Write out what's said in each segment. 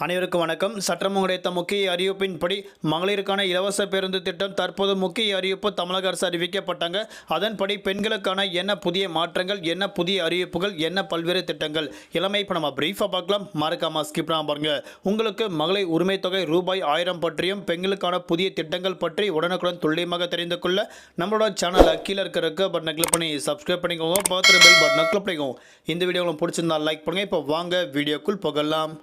அனைவருக்கும் வணக்கம். சட்டம் கிடைத்த முக்கிய அறிவிப்பின்படி மகளிருக்கான இலவச பேருந்து திட்டம் தற்போது முக்கிய அறிவிப்பு தமிழக அரசு அறிவிக்கப்பட்டாங்க. அதன்படி பெண்களுக்கான என்ன புதிய மாற்றங்கள் என்ன புதிய அறிவிப்புகள் என்ன பல்வேறு திட்டங்கள்? இளமை இப்போ நம்ம பிரீஃபாக பார்க்கலாம். மறக்காம ஸ்கிப் பண்ணாம பாருங்க. உங்களுக்கு மகளிர் உரிமை தொகை ரூபாய் ஆயிரம் பற்றியும் பெண்களுக்கான புதிய திட்டங்கள் பற்றி உடனுக்குடன் துல்லியமாக தெரிந்து கொள்ள நம்மளோட சேனல் கீழே இருக்கிற பட்டனை கிளிக் பண்ணி சப்ஸ்கிரைப் பண்ணிக்கோங்க. பார்த்துட்டு பெல் பட்டனை கிளிக் பண்ணிக்கோங்க. இந்த வீடியோ உங்களுக்கு பிடிச்சிருந்தா லைக் பண்ணுங்க. இப்போ வாங்க வீடியோக்குள் போகலாம்.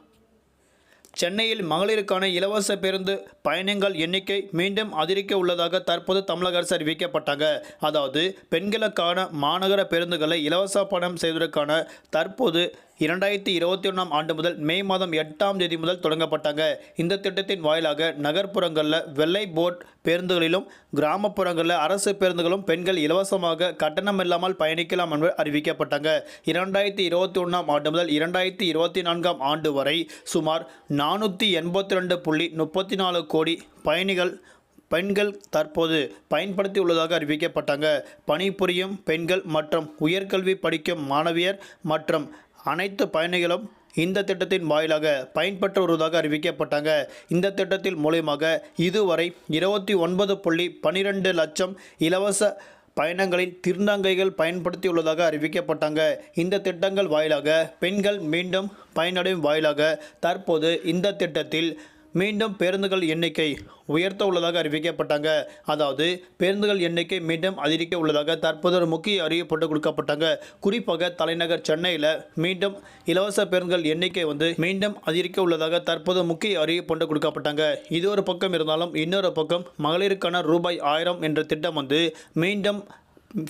சென்னையில் மகளிருக்கான இலவச பேருந்து பயணங்கள் எண்ணிக்கை மீண்டும் அதிகரிக்க உள்ளதாக தற்போது தமிழக அரசு அறிவிக்கப்பட்டாங்க. அதாவது பெண்களுக்கான மாநகர பேருந்துகளை இலவச பணம் செய்வதற்கான தற்போது இரண்டாயிரத்தி இருபத்தி ஒன்றாம் ஆண்டு முதல் மே மாதம் எட்டாம் தேதி முதல் தொடங்கப்பட்டாங்க. இந்த திட்டத்தின் வாயிலாக நகர்ப்புறங்களில் வெள்ளை போட் பேருந்துகளிலும் கிராமப்புறங்களில் அரசு பேருந்துகளும் பெண்கள் இலவசமாக கட்டணம் இல்லாமல் பயணிக்கலாம் என்று அறிவிக்கப்பட்டாங்க. இரண்டாயிரத்தி இருபத்தி ஒன்றாம் ஆண்டு முதல் இரண்டாயிரத்தி இருபத்தி நான்காம் ஆண்டு வரை சுமார் நானூற்றி எண்பத்தி ரெண்டு புள்ளி முப்பத்தி நாலு கோடி பயணிகள் பெண்கள் தற்போது பயன்படுத்தி உள்ளதாக அறிவிக்கப்பட்டாங்க. பணிபுரியும் பெண்கள் மற்றும் உயர்கல்வி படிக்கும் மாணவியர் மற்றும் அனைத்து பயணிகளும் இந்த திட்டத்தின் வாயிலாக பயன்பெற்று வருவதாக அறிவிக்கப்பட்டாங்க. இந்த திட்டத்தின் மூலயமாக இதுவரை இருபத்தி ஒன்பது புள்ளி பன்னிரெண்டு லட்சம் இலவச பயணங்களில் திருநங்கைகள் பயன்படுத்தியுள்ளதாக அறிவிக்கப்பட்டாங்க. இந்த திட்டங்கள் வாயிலாக பெண்கள் மீண்டும் பயனடையும் வாயிலாக தற்போது இந்த திட்டத்தில் மீண்டும் பேருந்துகள் எண்ணிக்கை உயர்த்த உள்ளதாக அறிவிக்கப்பட்டாங்க. அதாவது பேருந்துகள் எண்ணிக்கை மீண்டும் அதிகரிக்க உள்ளதாக தற்போது ஒரு முக்கிய அறிவிப்பட்டு கொடுக்கப்பட்டாங்க. குறிப்பாக தலைநகர் சென்னையில் மீண்டும் இலவச பேருந்துகள் எண்ணிக்கை வந்து மீண்டும் அதிகரிக்க உள்ளதாக தற்போது முக்கிய அறிவிப்பட்டு கொடுக்கப்பட்டாங்க. இது ஒரு பக்கம் இருந்தாலும் இன்னொரு பக்கம் மகளிருக்கான ரூபாய் ஆயிரம் என்ற திட்டம் வந்து மீண்டும்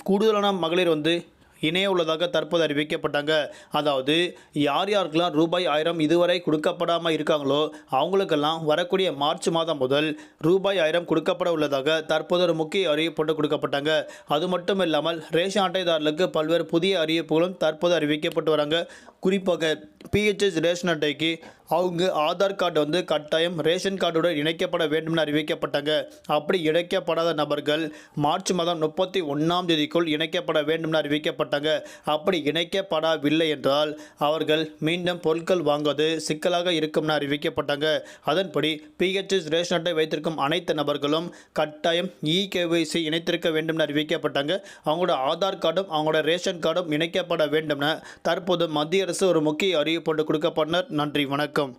கூடுதலான மகளிர் வந்து இணைய உள்ளதாக தற்போது அறிவிக்கப்பட்டாங்க. அதாவது யார் யாருக்கெல்லாம் ரூபாய் ஆயிரம் இதுவரை கொடுக்கப்படாமல் இருக்காங்களோ அவங்களுக்கெல்லாம் வரக்கூடிய மார்ச் மாதம் முதல் ரூபாய் ஆயிரம் கொடுக்கப்பட உள்ளதாக தற்போது ஒரு முக்கிய அறிவிப்பு கொடுக்கப்பட்டாங்க. அது மட்டும் இல்லாமல் ரேஷன் அட்டைதாரர்களுக்கு பல்வேறு புதிய அறிவிப்புகளும் தற்போது அறிவிக்கப்பட்டு வராங்க. குறிப்பாக பிஹெச்எஸ் ரேஷன் அட்டைக்கு அவங்க ஆதார் கார்டு வந்து கட்டாயம் ரேஷன் கார்டுடன் இணைக்கப்பட வேண்டும்னு அறிவிக்கப்பட்டாங்க. அப்படி இணைக்கப்படாத நபர்கள் மார்ச் மாதம் முப்பத்தி ஒன்றாம் தேதிக்குள் இணைக்கப்பட வேண்டும்னு அறிவிக்கப்பட்டாங்க. அப்படி இணைக்கப்படவில்லை என்றால் அவர்கள் மீண்டும் பொருட்கள் வாங்குவது சிக்கலாக இருக்கும்னு அறிவிக்கப்பட்டாங்க. அதன்படி பிஹெச்எஸ் ரேஷன் அட்டை வைத்திருக்கும் அனைத்து நபர்களும் கட்டாயம் இகேஒய்சி இணைத்திருக்க வேண்டும்னு அறிவிக்கப்பட்டாங்க. அவங்களோட ஆதார் கார்டும் அவங்களோட ரேஷன் கார்டும் இணைக்கப்பட வேண்டும்னு தற்போது மத்திய அரசு ஒரு முக்கிய அறிவிப்பு கொடுக்கப்பட்டனர் நன்றி வணக்கம்.